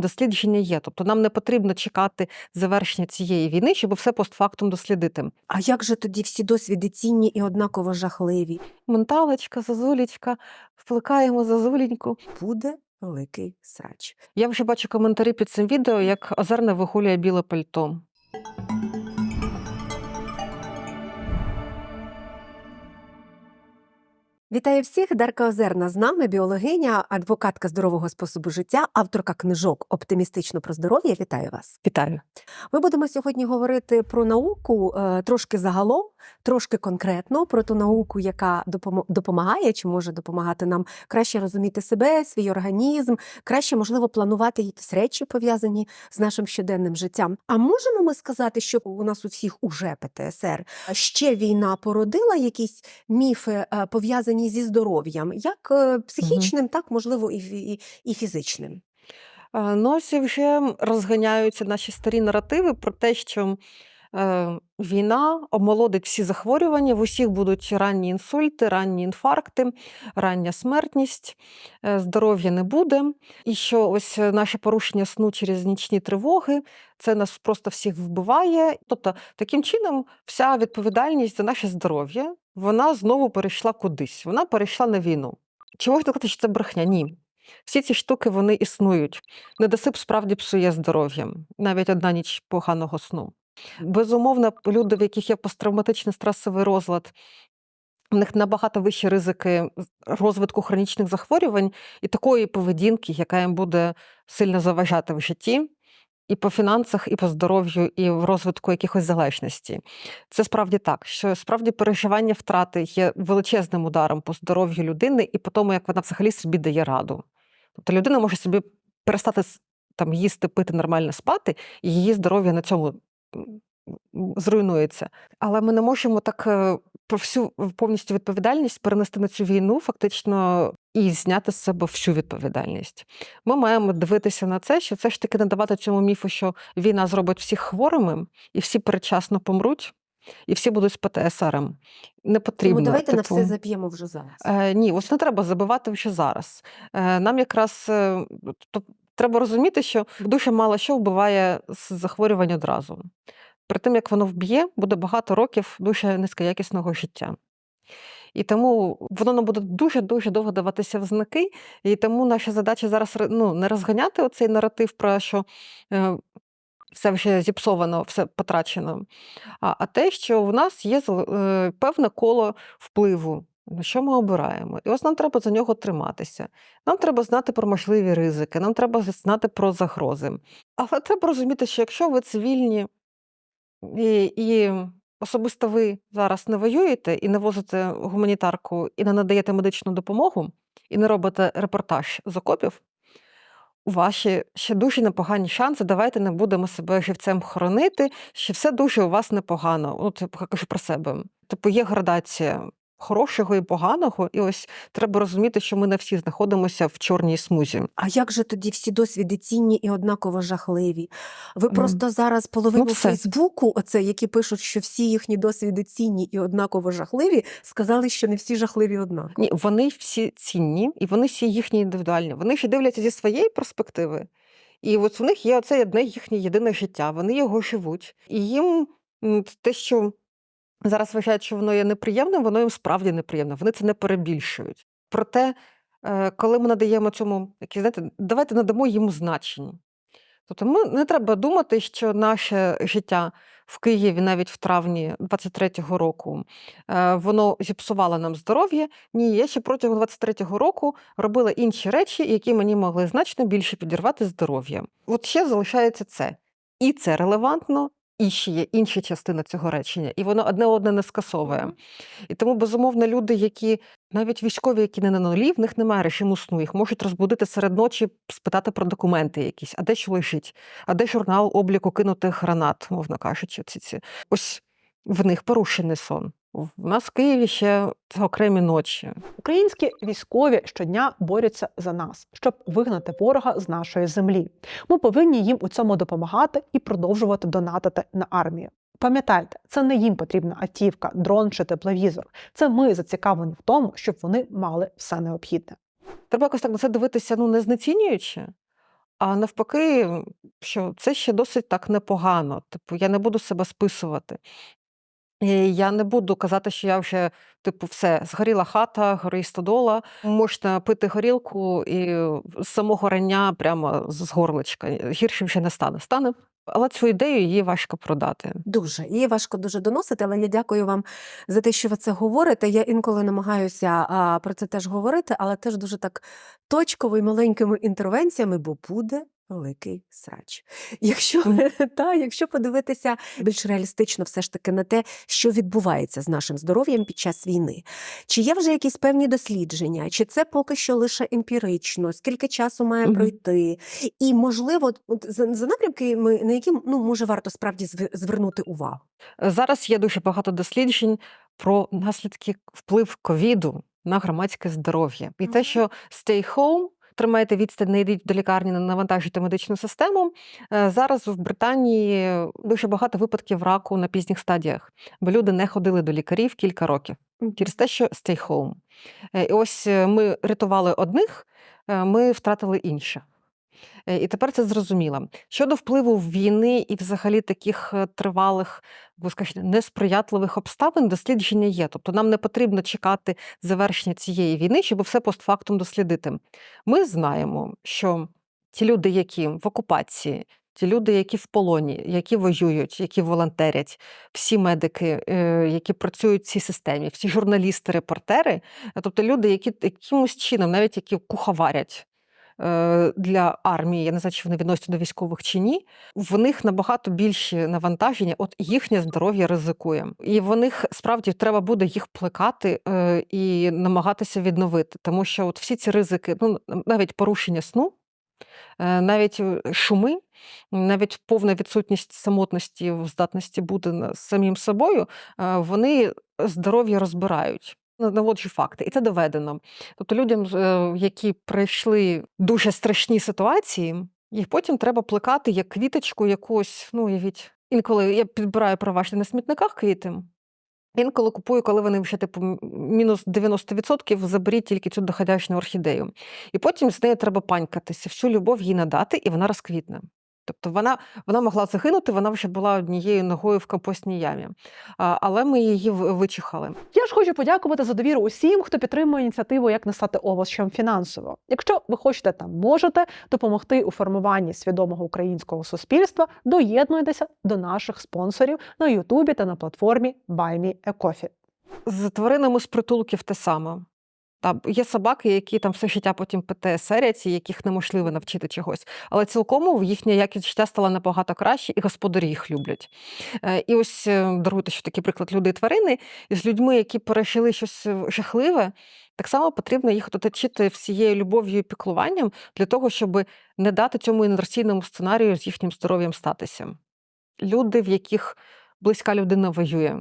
Дослідження є. Тобто нам не потрібно чекати завершення цієї війни, щоб все постфактум дослідити. А як же тоді всі досвіди цінні і однаково жахливі? Менталочка, зазулічка, вплекаємо зазуліньку. Буде великий срач. Я вже бачу коментарі під цим відео, як озерне вигулює біле пальто. Вітаю всіх! Дарка Озерна з нами, біологиня, адвокатка здорового способу життя, авторка книжок Оптимістично про здоров'я. Вітаю вас! Вітаю. Ми будемо сьогодні говорити про науку е, трошки загалом, трошки конкретно, про ту науку, яка допомагає чи може допомагати нам краще розуміти себе, свій організм, краще можливо планувати якісь речі пов'язані з нашим щоденним життям. А можемо ми сказати, що у нас у всіх уже ПТСР ще війна породила якісь міфи е, пов'язані зі здоров'ям, як е, психічним, так можливо, і, і, і фізичним. Е, Ну, вже розганяються наші старі наративи про те, що е, війна омолодить всі захворювання, в усіх будуть ранні інсульти, ранні інфаркти, рання смертність, е, здоров'я не буде. І що ось е, наше порушення сну через нічні тривоги, це нас просто всіх вбиває. Тобто, таким чином, вся відповідальність за наше здоров'я вона знову перейшла кудись. Вона перейшла на війну. Чи можна сказати, що це брехня? Ні. Всі ці штуки вони існують. Недосип справді псує здоров'я, навіть одна ніч поганого сну. Безумовно, люди, в яких є посттравматичний стресовий розлад, в них набагато вищі ризики розвитку хронічних захворювань і такої поведінки, яка їм буде сильно заважати в житті, і по фінансах, і по здоров'ю, і в розвитку якихось залежності. Це справді так, що справді переживання втрати є величезним ударом по здоров'ю людини і по тому, як вона взагалі собі дає раду. Тобто людина може собі перестати там їсти, пити, нормально спати, і її здоров'я на цьому зруйнується. Але ми не можемо так е, про всю повністю відповідальність перенести на цю війну, фактично, і зняти з себе всю відповідальність. Ми маємо дивитися на це, що це ж таки не давати цьому міфу, що війна зробить всіх хворими, і всі передчасно помруть, і всі будуть з ПТСРом. Не потрібно. Тому давайте на типу, все заб'ємо вже зараз. Е, ні, ось не треба забивати вже зараз. Е, нам якраз е, то, треба розуміти, що дуже мало що вбиває з захворювань одразу. При тим, як воно вб'є, буде багато років дуже низькоякісного життя. І тому воно нам буде дуже-дуже довго даватися в знаки. І тому наша задача зараз ну, не розганяти оцей наратив про що е, все вже зіпсовано, все потрачено, а, а те, що в нас є е, певне коло впливу, на що ми обираємо. І ось нам треба за нього триматися. Нам треба знати про можливі ризики, нам треба знати про загрози. Але треба розуміти, що якщо ви цивільні і, і особисто ви зараз не воюєте і не возите гуманітарку, і не надаєте медичну допомогу, і не робите репортаж з окопів, у вас ще, дуже непогані шанси. Давайте не будемо себе живцем хоронити, що все дуже у вас непогано. Типу, я кажу про себе. Типу, є градація хорошого і поганого, і ось треба розуміти, що ми не всі знаходимося в чорній смузі. А як же тоді всі досвіди цінні і однаково жахливі? Ви просто зараз половину Ну. Фейсбуку, оце, які пишуть, що всі їхні досвіди цінні і однаково жахливі, сказали, що не всі жахливі однаково. Ні, вони всі цінні, і вони всі їхні індивідуальні. Вони ще дивляться зі своєї перспективи. І от в них є оце одне їхнє єдине життя, вони його живуть. І їм те, що зараз вважають, що воно є неприємним, воно їм справді неприємне. Вони це не перебільшують. Проте, е, коли ми надаємо цьому, які, знаєте, давайте надамо йому значення. Тобто ми не треба думати, що наше життя в Києві навіть в травні 23-го року е, воно зіпсувало нам здоров'я. Ні, я ще протягом 23-го року робила інші речі, які мені могли значно більше підірвати здоров'я. От ще залишається це. І це релевантно, і ще є інша частина цього речення, і воно одне одне не скасовує. І тому, безумовно, люди, які навіть військові, які не на нулі, в них немає режиму сну. Їх можуть розбудити серед ночі, спитати про документи якісь, а де що лежить, а де журнал обліку кинутих гранат, мовно кажучи. Ці, ці. Ось в них порушений сон. В нас в Києві ще окремі ночі. Українські військові щодня борються за нас, щоб вигнати ворога з нашої землі. Ми повинні їм у цьому допомагати і продовжувати донатити на армію. Пам'ятайте, це не їм потрібна автівка, дрон чи тепловізор. Це ми зацікавлені в тому, щоб вони мали все необхідне. Треба якось так на це дивитися, ну не знецінюючи, а навпаки, що це ще досить так непогано. Типу, я не буду себе списувати. І я не буду казати, що я вже, типу, все, згоріла хата, горить стодола, можна пити горілку і з самого рання прямо з горлечка. Гірше вже не стане. Стане, але цю ідею її важко продати. Дуже її важко дуже доносити, але я дякую вам за те, що ви це говорите. Я інколи намагаюся а, про це теж говорити, але теж дуже так точково і маленькими інтервенціями, бо буде великий срач. Якщо, та, якщо подивитися більш реалістично все ж таки на те, що відбувається з нашим здоров'ям під час війни, чи є вже якісь певні дослідження, чи це поки що лише емпірично, скільки часу має Мгм. пройти, і можливо, от за, за напрямками, на які ну може варто справді звернути увагу. Зараз є дуже багато досліджень про наслідки вплив ковіду на громадське здоров'я. І те, що stay home, тримайте відстань, не йдіть до лікарні, не навантажуйте медичну систему. Е, Зараз в Британії дуже багато випадків раку на пізніх стадіях, бо люди не ходили до лікарів кілька років через те, що stay home. Е, І ось е, ми рятували одних, ми втратили інших. Е, І тепер це зрозуміло. Щодо впливу війни і взагалі таких е, тривалих, ви скажете, несприятливих обставин, дослідження є. Тобто нам не потрібно чекати завершення цієї війни, щоб все постфактум дослідити. Ми знаємо, що ті люди, які в окупації, ті люди, які в полоні, які воюють, які волонтерять, всі медики, е, які працюють в цій системі, всі журналісти, репортери, тобто люди, які якимось чином, навіть які куховарять для армії, я не знаю, чи вони відносяться до військових чи ні, в них набагато більші навантаження, от їхнє здоров'я ризикує. І в них справді треба буде їх плекати е, і намагатися відновити. Тому що от всі ці ризики, ну навіть порушення сну, е, навіть е, шуми, навіть повна відсутність самотності в здатності бути самим собою, е, вони здоров'я розбирають. Наводжу факти, і це доведено. Тобто людям, е, які пройшли дуже страшні ситуації, їх потім треба плекати як квіточку якусь, ну, уявіть. Інколи я підбираю проважити на смітниках квіти. Інколи купую, коли вони вже типу мінус 90%, заберіть тільки цю доходящну орхідею. І потім з нею треба панькатися, всю любов їй надати, і вона розквітне. Тобто вона, вона могла загинути, вона вже була однією ногою в компостній ямі. Але ми її вичихали. Я ж хочу подякувати за довіру усім, хто підтримує ініціативу Як не стати овочем фінансово. Якщо ви хочете та можете допомогти у формуванні свідомого українського суспільства, доєднуйтеся до наших спонсорів на Ютубі та на платформі BuyMeACoffee. З тваринами з притулків те саме. Там є собаки, які там все життя потім ПТСРять, і яких неможливо навчити чогось. Але цілком їхня якість життя стала набагато краще, і господарі їх люблять. Е, І ось е, даруйте, що такий приклад люди і тварини, і з людьми, які пережили щось е, жахливе, так само потрібно їх оточити всією любов'ю і піклуванням для того, щоб не дати цьому інерційному сценарію з їхнім здоров'ям статися. Люди, в яких близька людина воює,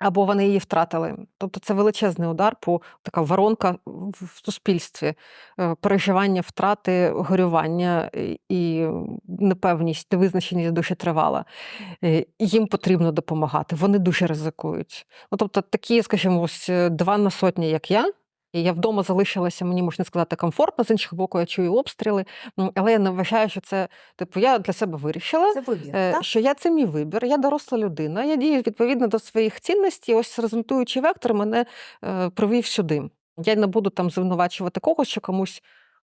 або вони її втратили. Тобто це величезний удар, по така воронка в суспільстві, е, переживання втрати, горювання е, і непевність, невизначеність дуже тривала. Е, Їм потрібно допомагати. Вони дуже ризикують. Ну, тобто, такі, скажімо, ось два на сотні, як я. І я вдома залишилася, мені можна сказати, комфортно, з іншого боку, я чую обстріли. Але я не вважаю, що це, типу, я для себе вирішила. Це вибір. Е, так? Що я це мій вибір, я доросла людина, я дію відповідно до своїх цінностей. Ось результуючий вектор мене е, привів сюди. Я не буду там звинувачувати когось, що комусь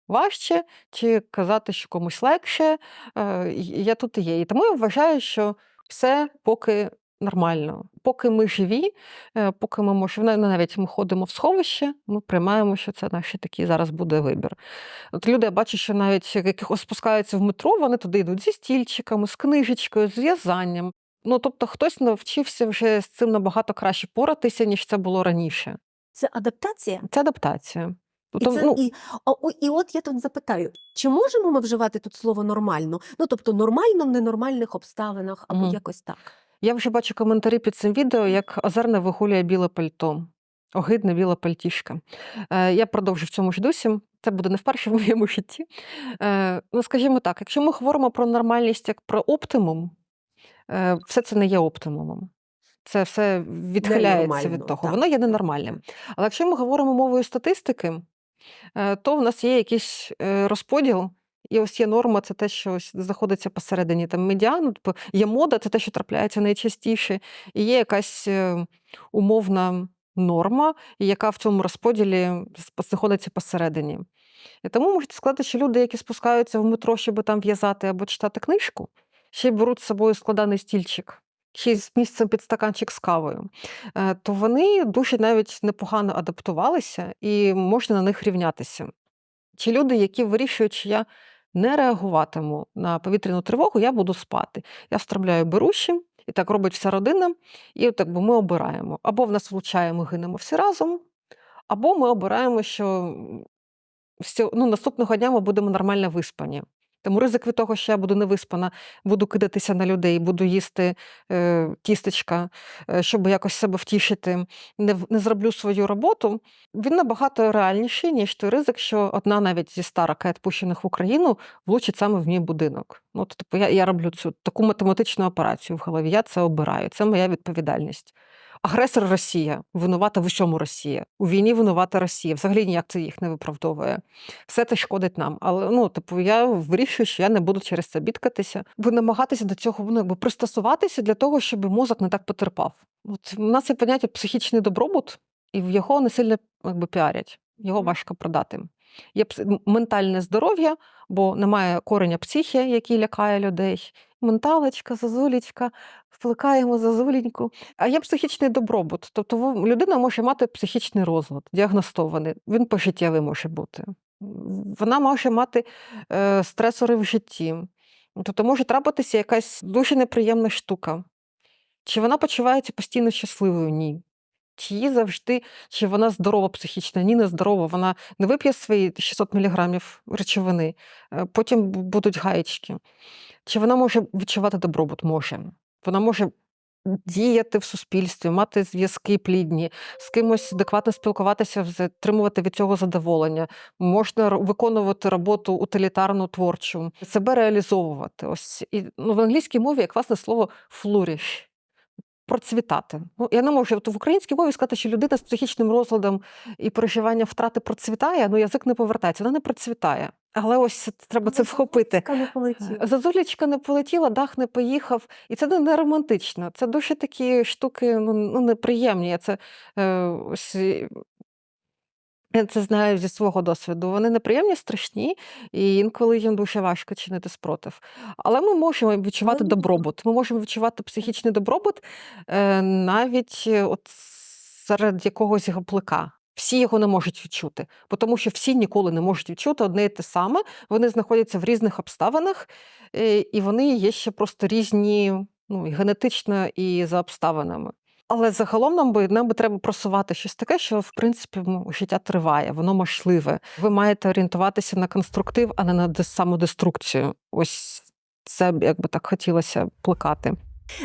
важче, чи казати, що комусь легше. Е, я тут і є. І тому я вважаю, що все поки нормально. Поки ми живі, е, поки ми можемо, ну, навіть ми ходимо в сховище, ми приймаємо, що це наш такий зараз буде вибір. От люди, я бачу, що навіть якихось спускаються в метро, вони туди йдуть зі стільчиками, з книжечкою, з в'язанням. Ну, тобто хтось навчився вже з цим набагато краще поратися, ніж це було раніше. Це адаптація. Це адаптація. І, Тобто, це, ну, і, о, о, і от я тут запитаю, чи можемо ми вживати тут слово нормально? Ну, тобто нормально в ненормальних обставинах або Мгм. якось так. Я вже бачу коментарі під цим відео, як озерне вигулює біле пальто. Огидне біле пальтішка. Е, я продовжу в цьому ж дусі. Це буде не вперше в моєму житті. Е, ну, скажімо так, якщо ми говоримо про нормальність як про оптимум, е, все це не є оптимумом. Це все відхиляється від того. так. Воно є ненормальним. Але якщо ми говоримо мовою статистики, то в нас є якийсь розподіл, І ось є норма, це те, що ось знаходиться посередині там медіану. Тобто є мода, це те, що трапляється найчастіше, і є якась е, умовна норма, яка в цьому розподілі знаходиться посередині. І тому можете сказати, що люди, які спускаються в метро, щоб там в'язати або читати книжку, ще й беруть з собою складаний стільчик, й з місцем під стаканчик з кавою, е, то вони дуже навіть непогано адаптувалися і можна на них рівнятися. Чи люди, які вирішують, що я не реагуватиму на повітряну тривогу, я буду спати. Я встромляю беруші, і так робить вся родина, і так би ми обираємо. Або в нас влучає, ми гинемо всі разом, або ми обираємо, що ну, наступного дня ми будемо нормально виспані. Тому ризик від того, що я буду невиспана, буду кидатися на людей, буду їсти е, тістечка, е, щоб якось себе втішити, не, не зроблю свою роботу, він набагато реальніший, ніж той ризик, що одна навіть зі ста ракет, пущених в Україну, влучить саме в мій будинок. Ну, то, типу, я, я роблю цю таку математичну операцію в голові. Я це обираю. Це моя відповідальність. Агресор Росія, винувата в усьому Росія. У війні винувата Росія. Взагалі ніяк це їх не виправдовує. Все це шкодить нам. Але ну, типу, я вирішую, що я не буду через це бідкатися, бо намагатися до цього ну, якби пристосуватися для того, щоб мозок не так потерпав. От у нас є поняття психічний добробут, і в його не сильно якби, піарять. Його важко продати. Є ментальне здоров'я, бо немає кореня психі, який лякає людей. Менталочка, зазулічка, вплекаємо зазуліньку. А є психічний добробут. Тобто людина може мати психічний розлад, діагностований. Він пожиттєвий може бути. Вона може мати е, стресори в житті. Тобто може трапитися якась дуже неприємна штука. Чи вона почувається постійно щасливою? Ні. Чи їй завжди, чи вона здорова психічно? Ні, не здорова. Вона не вип'є свої 600 мг речовини, е, потім будуть гаєчки. Чи вона може відчувати добробут? Може. Вона може діяти в суспільстві, мати зв'язки плідні, з кимось адекватно спілкуватися, отримувати від цього задоволення. Можна виконувати роботу утилітарну, творчу, себе реалізовувати. Ось і ну, в англійській мові є класне слово flourish. Процвітати. Ну, я не можу от в українській мові сказати, що людина з психічним розладом і переживання втрати процвітає, ну язик не повертається, вона не процвітає. Але ось треба це вхопити. Зазулічка не полетіла, дах не поїхав. І це не, романтично. Це дуже такі штуки ну, ну, неприємні. Це, е, ось, е, я це знаю зі свого досвіду. Вони неприємні, страшні, і інколи їм дуже важко чинити спротив. Але ми можемо відчувати добробут. Ми можемо відчувати психічний добробут е, навіть е, от серед якогось гаплика. Всі його не можуть відчути, бо тому що всі ніколи не можуть відчути одне і те саме. Вони знаходяться в різних обставинах, е, і вони є ще просто різні ну, і генетично і за обставинами. Але загалом нам би нам би треба просувати щось таке, що в принципі життя триває, воно можливе. Ви маєте орієнтуватися на конструктив, а не на самодеструкцію. Ось це якби так хотілося плекати.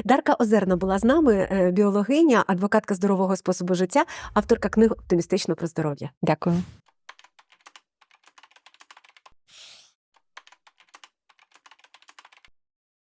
Дарка Озерна була з нами, е, біологиня, адвокатка здорового способу життя, авторка книг оптимістично про здоров'я. Дякую.